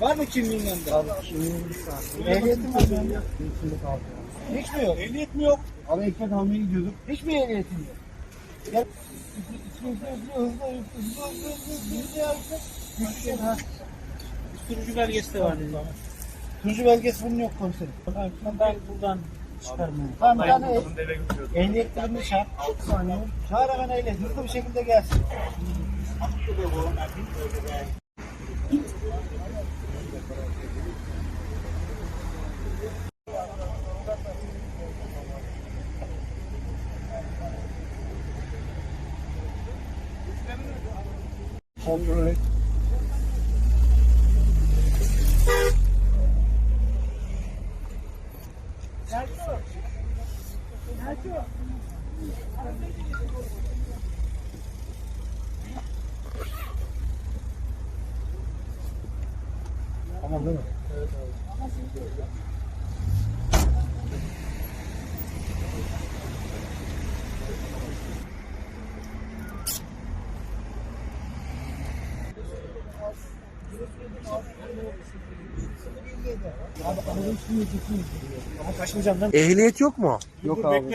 Var mı kimliğin yanında? Ehliyetin var kaldı. Hiç mi yok? Ehliyet mi yok? Abi ekmek almaya gidiyorduk. Hiç mi ehliyetin yok? Gel. Hızlı hızlı hızlı hızlı hızlı hızlı hızlı hızlı Güçlü ha. Sürücü belgesi de var. Turucu belgesi bunun yok komiserim. Ben buradan çıkarmıyorum. Tamam bir tane ehliyetlerini çağır. 6 saniye. Çağır hemen ehliyet. Hızlı bir şekilde gelsin. Kontrol et. Tamam değil mi? Ehliyet yok mu? Yok abi.